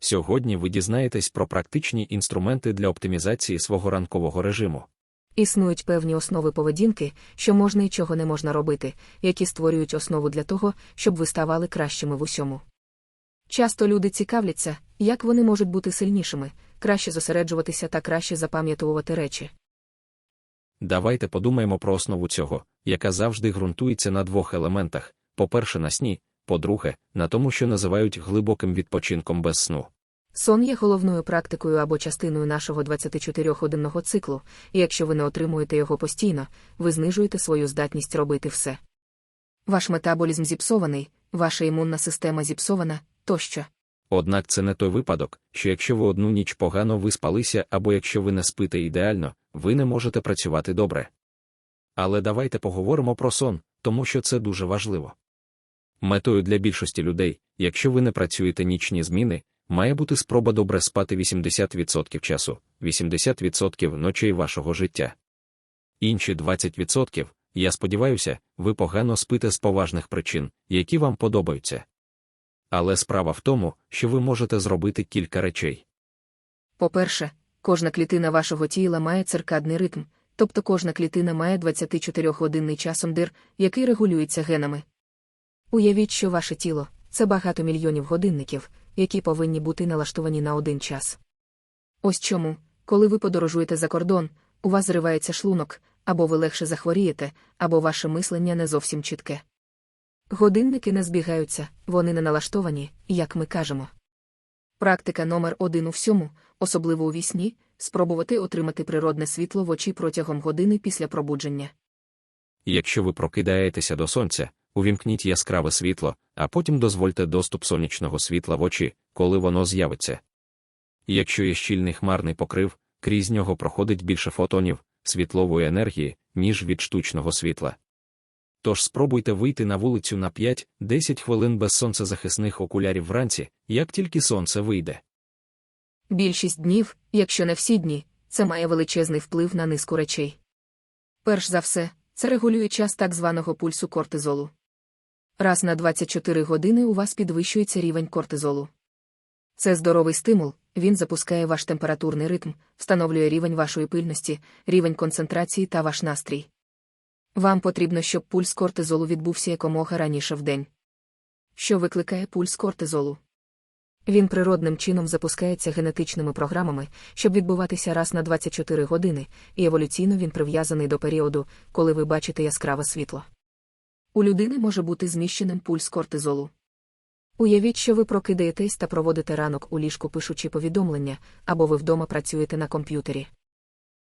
Сьогодні ви дізнаєтесь про практичні інструменти для оптимізації свого ранкового режиму. Існують певні основи поведінки, що можна і чого не можна робити, які створюють основу для того, щоб ви ставали кращими в усьому. Часто люди цікавляться, як вони можуть бути сильнішими, краще зосереджуватися та краще запам'ятовувати речі. Давайте подумаємо про основу цього, яка завжди ґрунтується на двох елементах: по-перше, на сні, по-друге, на тому, що називають глибоким відпочинком без сну. Сон є головною практикою або частиною нашого 24-годинного циклу, і якщо ви не отримуєте його постійно, ви знижуєте свою здатність робити все. Ваш метаболізм зіпсований, ваша імунна система зіпсована тощо. Однак це не той випадок, що якщо ви одну ніч погано виспалися або якщо ви не спите ідеально, ви не можете працювати добре. Але давайте поговоримо про сон, тому що це дуже важливо. Метою для більшості людей, якщо ви не працюєте нічні зміни, має бути спроба добре спати 80% часу, 80% ночей вашого життя. Інші 20%, я сподіваюся, ви погано спите з поважних причин, які вам подобаються. Але справа в тому, що ви можете зробити кілька речей. По-перше, кожна клітина вашого тіла має циркадний ритм, тобто кожна клітина має 24-годинний часомдир, який регулюється генами. Уявіть, що ваше тіло це багато мільйонів годинників, які повинні бути налаштовані на один час. Ось чому, коли ви подорожуєте за кордон, у вас зривається шлунок, або ви легше захворієте, або ваше мислення не зовсім чітке. Годинники не збігаються, вони не налаштовані, як ми кажемо. Практика номер один у всьому, особливо у вісні, спробувати отримати природне світло в очі протягом години після пробудження. Якщо ви прокидаєтеся до сонця, увімкніть яскраве світло, а потім дозвольте доступ сонячного світла в очі, коли воно з'явиться. Якщо є щільний хмарний покрив, крізь нього проходить більше фотонів, світлової енергії, ніж від штучного світла. Тож спробуйте вийти на вулицю на 5-10 хвилин без сонцезахисних окулярів вранці, як тільки сонце вийде. Більшість днів, якщо не всі дні, це має величезний вплив на низку речей. Перш за все, це регулює час так званого пульсу кортизолу. Раз на 24 години у вас підвищується рівень кортизолу. Це здоровий стимул, він запускає ваш температурний ритм, встановлює рівень вашої пильності, рівень концентрації та ваш настрій. Вам потрібно, щоб пульс кортизолу відбувся якомога раніше в день. Що викликає пульс кортизолу? Він природним чином запускається генетичними програмами, щоб відбуватися раз на 24 години, і еволюційно він прив'язаний до періоду, коли ви бачите яскраве світло. У людини може бути зміщеним пульс кортизолу. Уявіть, що ви прокидаєтесь та проводите ранок у ліжку пишучи повідомлення, або ви вдома працюєте на комп'ютері.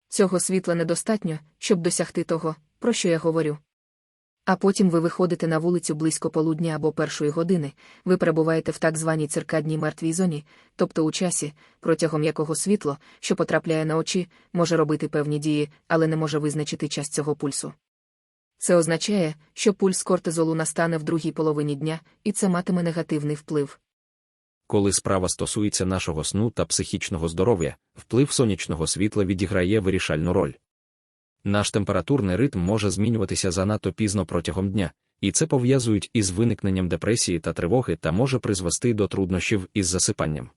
Цього світла недостатньо, щоб досягти того, про що я говорю. А потім ви виходите на вулицю близько полудня або першої години, ви перебуваєте в так званій циркадній мертвій зоні, тобто у часі, протягом якого світло, що потрапляє на очі, може робити певні дії, але не може визначити час цього пульсу. Це означає, що пульс кортизолу настане в другій половині дня, і це матиме негативний вплив. Коли справа стосується нашого сну та психічного здоров'я, вплив сонячного світла відіграє вирішальну роль. Наш температурний ритм може змінюватися занадто пізно протягом дня, і це пов'язують із виникненням депресії та тривоги та може призвести до труднощів із засипанням.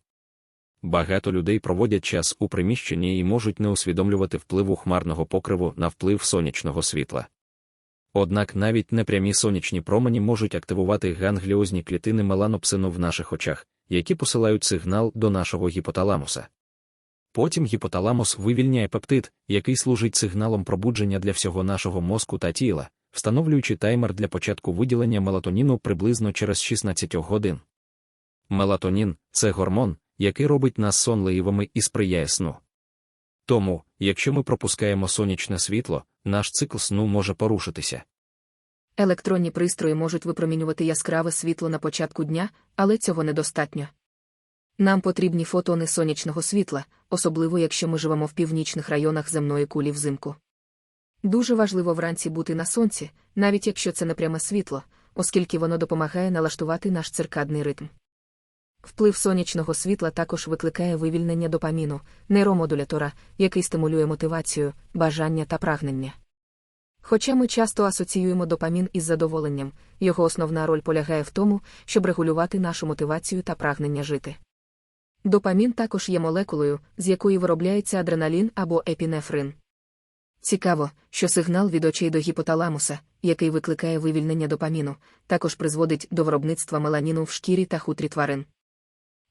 Багато людей проводять час у приміщенні і можуть не усвідомлювати впливу хмарного покриву на вплив сонячного світла. Однак навіть непрямі сонячні промені можуть активувати гангліозні клітини меланопсину в наших очах, які посилають сигнал до нашого гіпоталамуса. Потім гіпоталамус вивільняє пептид, який служить сигналом пробудження для всього нашого мозку та тіла, встановлюючи таймер для початку виділення мелатоніну приблизно через 16 годин. Мелатонін це гормон, який робить нас сонливими і сприяє сну. Тому, якщо ми пропускаємо сонячне світло, наш цикл сну може порушитися. Електронні пристрої можуть випромінювати яскраве світло на початку дня, але цього недостатньо. Нам потрібні фотони сонячного світла, особливо якщо ми живемо в північних районах земної кулі взимку. Дуже важливо вранці бути на сонці, навіть якщо це не пряме світло, оскільки воно допомагає налаштувати наш циркадний ритм. Вплив сонячного світла також викликає вивільнення допаміну, нейромодулятора, який стимулює мотивацію, бажання та прагнення. Хоча ми часто асоціюємо допамін із задоволенням, його основна роль полягає в тому, щоб регулювати нашу мотивацію та прагнення жити. Допамін також є молекулою, з якої виробляється адреналін або епінефрин. Цікаво, що сигнал від очей до гіпоталамуса, який викликає вивільнення допаміну, також призводить до виробництва меланіну в шкірі та хутрі тварин.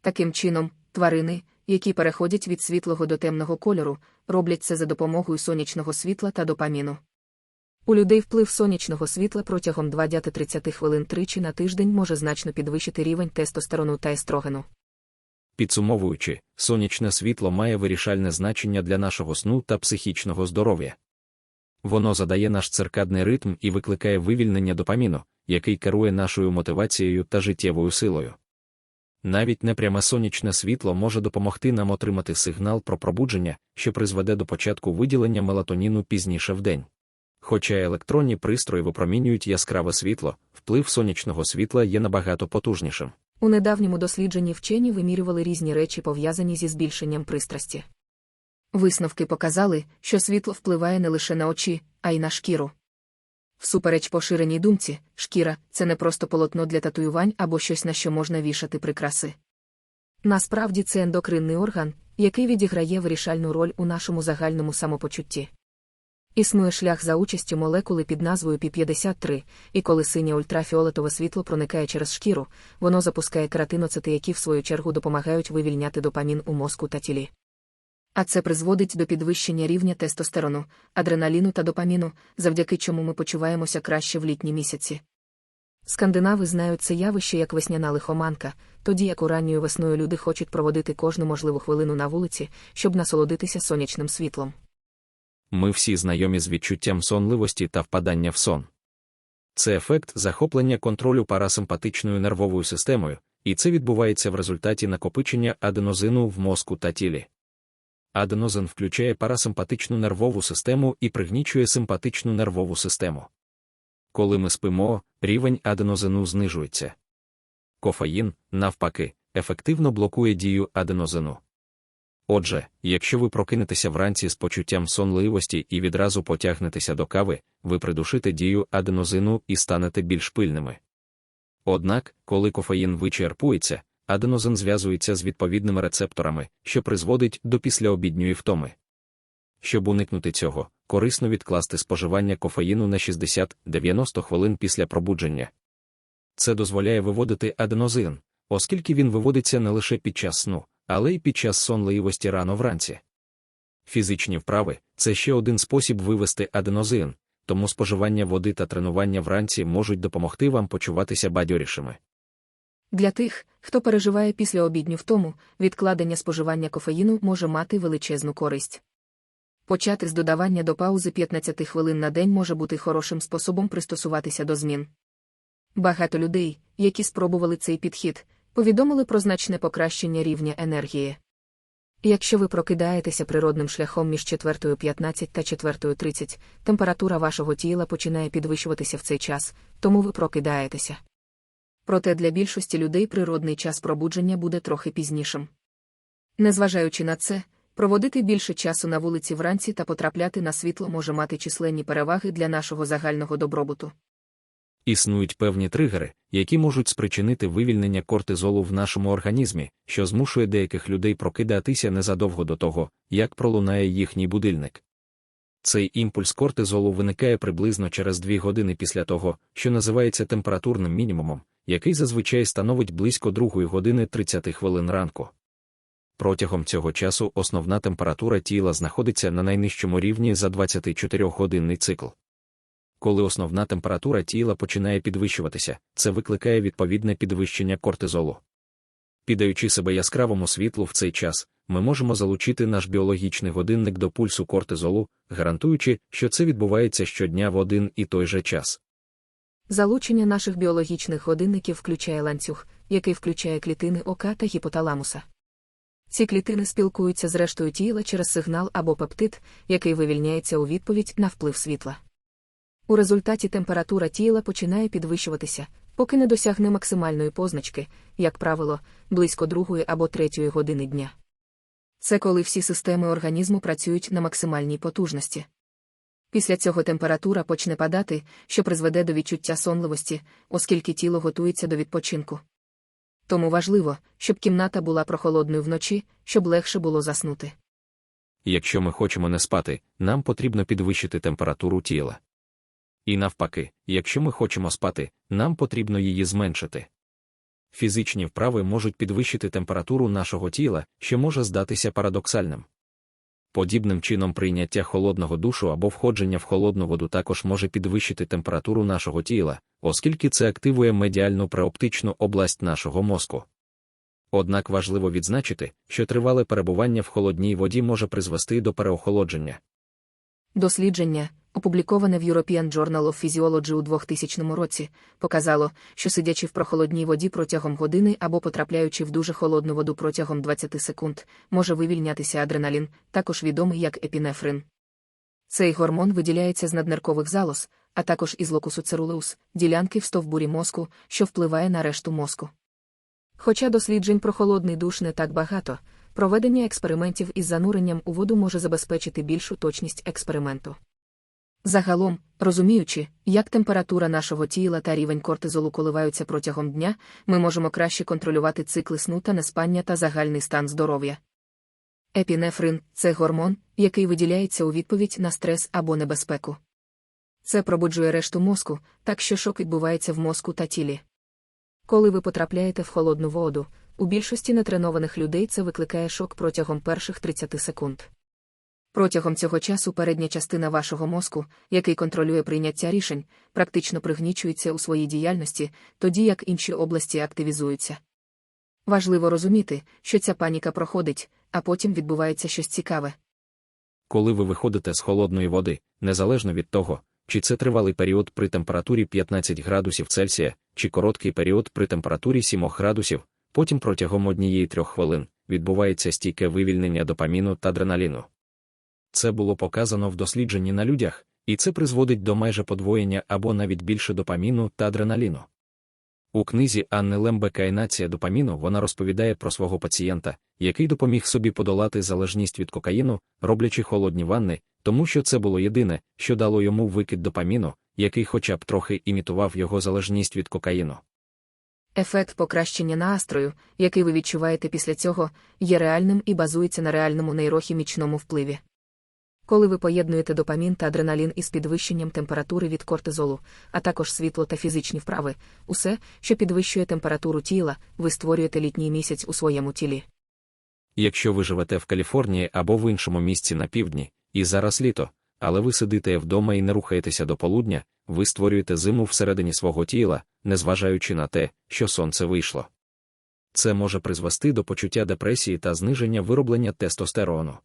Таким чином, тварини, які переходять від світлого до темного кольору, роблять це за допомогою сонячного світла та допаміну. У людей вплив сонячного світла протягом 20-30 хвилин тричі на тиждень може значно підвищити рівень тестостерону та естрогену. Підсумовуючи, сонячне світло має вирішальне значення для нашого сну та психічного здоров'я. Воно задає наш циркадний ритм і викликає вивільнення допаміну, який керує нашою мотивацією та життєвою силою. Навіть непряме сонячне світло може допомогти нам отримати сигнал про пробудження, що призведе до початку виділення мелатоніну пізніше в день. Хоча електронні пристрої випромінюють яскраве світло, вплив сонячного світла є набагато потужнішим. У недавньому дослідженні вчені вимірювали різні речі, пов'язані зі збільшенням пристрасті. Висновки показали, що світло впливає не лише на очі, а й на шкіру. Всупереч поширеній думці, шкіра це не просто полотно для татуювань або щось, на що можна вішати прикраси. Насправді це ендокринний орган, який відіграє вирішальну роль у нашому загальному самопочутті. Існує шлях за участю молекули під назвою P53, і коли синє ультрафіолетове світло проникає через шкіру, воно запускає кератиноцити, які в свою чергу допомагають вивільняти допамін у мозку та тілі. А це призводить до підвищення рівня тестостерону, адреналіну та допаміну, завдяки чому ми почуваємося краще в літні місяці. Скандинави знають це явище як весняна лихоманка, тоді як у ранньою весною люди хочуть проводити кожну можливу хвилину на вулиці, щоб насолодитися сонячним світлом. Ми всі знайомі з відчуттям сонливості та впадання в сон. Це ефект захоплення контролю парасимпатичною нервовою системою, і це відбувається в результаті накопичення аденозину в мозку та тілі. Аденозин включає парасимпатичну нервову систему і пригнічує симпатичну нервову систему. Коли ми спимо, рівень аденозину знижується. Кофеїн, навпаки, ефективно блокує дію аденозину. Отже, якщо ви прокинетеся вранці з почуттям сонливості і відразу потягнетеся до кави, ви придушите дію аденозину і станете більш пильними. Однак, коли кофеїн вичерпується, аденозин зв'язується з відповідними рецепторами, що призводить до післяобідньої втоми. Щоб уникнути цього, корисно відкласти споживання кофеїну на 60-90 хвилин після пробудження. Це дозволяє виводити аденозин, оскільки він виводиться не лише під час сну, але й під час сонливості рано вранці. Фізичні вправи це ще один спосіб вивести аденозин, тому споживання води та тренування вранці можуть допомогти вам почуватися бадьорішими. Для тих, хто переживає після обідню втому, відкладення споживання кофеїну може мати величезну користь. Почати з додавання до паузи 15 хвилин на день може бути хорошим способом пристосуватися до змін. Багато людей, які спробували цей підхід, повідомили про значне покращення рівня енергії. Якщо ви прокидаєтеся природним шляхом між 4.15 та 4.30, температура вашого тіла починає підвищуватися в цей час, тому ви прокидаєтеся. Проте для більшості людей природний час пробудження буде трохи пізнішим. Незважаючи на це, проводити більше часу на вулиці вранці та потрапляти на світло може мати численні переваги для нашого загального добробуту. Існують певні тригери, які можуть спричинити вивільнення кортизолу в нашому організмі, що змушує деяких людей прокидатися незадовго до того, як пролунає їхній будильник. Цей імпульс кортизолу виникає приблизно через 2 години після того, що називається температурним мінімумом, який зазвичай становить близько 2 години 30 хвилин ранку. Протягом цього часу основна температура тіла знаходиться на найнижчому рівні за 24-годинний цикл. Коли основна температура тіла починає підвищуватися, це викликає відповідне підвищення кортизолу. Піддаючи себе яскравому світлу в цей час, ми можемо залучити наш біологічний годинник до пульсу кортизолу, гарантуючи, що це відбувається щодня в один і той же час. Залучення наших біологічних годинників включає ланцюг, який включає клітини ока та гіпоталамуса. Ці клітини спілкуються з рештою тіла через сигнал або пептид, який вивільняється у відповідь на вплив світла. У результаті температура тіла починає підвищуватися, поки не досягне максимальної позначки, як правило, близько другої або третьої години дня. Це коли всі системи організму працюють на максимальній потужності. Після цього температура почне падати, що призведе до відчуття сонливості, оскільки тіло готується до відпочинку. Тому важливо, щоб кімната була прохолодною вночі, щоб легше було заснути. Якщо ми хочемо не спати, нам потрібно підвищити температуру тіла. І навпаки, якщо ми хочемо спати, нам потрібно її зменшити. Фізичні вправи можуть підвищити температуру нашого тіла, що може здатися парадоксальним. Подібним чином прийняття холодного душу або входження в холодну воду також може підвищити температуру нашого тіла, оскільки це активує медіальну преоптичну область нашого мозку. Однак важливо відзначити, що тривале перебування в холодній воді може призвести до переохолодження. Дослідження, опубліковане в European Journal of Physiology у 2000 році, показало, що сидячи в прохолодній воді протягом години або потрапляючи в дуже холодну воду протягом 20 секунд, може вивільнятися адреналін, також відомий як епінефрин. Цей гормон виділяється з наднеркових залоз, а також із локусу церулеус, ділянки в стовбурі мозку, що впливає на решту мозку. Хоча досліджень про холодний душ не так багато, проведення експериментів із зануренням у воду може забезпечити більшу точність експерименту. Загалом, розуміючи, як температура нашого тіла та рівень кортизолу коливаються протягом дня, ми можемо краще контролювати цикли сну та неспання та загальний стан здоров'я. Епінефрин це гормон, який виділяється у відповідь на стрес або небезпеку. Це пробуджує решту мозку, так що шок відбувається в мозку та тілі. Коли ви потрапляєте в холодну воду, у більшості нетренованих людей це викликає шок протягом перших 30 секунд. Протягом цього часу передня частина вашого мозку, який контролює прийняття рішень, практично пригнічується у своїй діяльності, тоді як інші області активізуються. Важливо розуміти, що ця паніка проходить, а потім відбувається щось цікаве. Коли ви виходите з холодної води, незалежно від того, чи це тривалий період при температурі 15 градусів Цельсія, чи короткий період при температурі 7 градусів, потім протягом однієї трьох хвилин відбувається стійке вивільнення допаміну та адреналіну. Це було показано в дослідженні на людях, і це призводить до майже подвоєння або навіть більше допаміну та адреналіну. У книзі Анни Лембека «Інація допаміну вона розповідає про свого пацієнта, який допоміг собі подолати залежність від кокаїну, роблячи холодні ванни, тому що це було єдине, що дало йому викид допаміну, який хоча б трохи імітував його залежність від кокаїну. Ефект покращення настрою, який ви відчуваєте після цього, є реальним і базується на реальному нейрохімічному впливі. Коли ви поєднуєте допамін та адреналін із підвищенням температури від кортизолу, а також світло та фізичні вправи, усе, що підвищує температуру тіла, ви створюєте літній місяць у своєму тілі. Якщо ви живете в Каліфорнії або в іншому місці на півдні, і зараз літо, але ви сидите вдома і не рухаєтеся до полудня, ви створюєте зиму всередині свого тіла, незважаючи на те, що сонце вийшло. Це може призвести до почуття депресії та зниження вироблення тестостерону.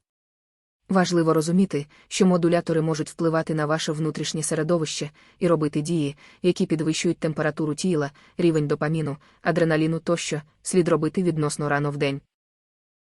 Важливо розуміти, що модулятори можуть впливати на ваше внутрішнє середовище і робити дії, які підвищують температуру тіла, рівень допаміну, адреналіну тощо, слід робити відносно рано в день.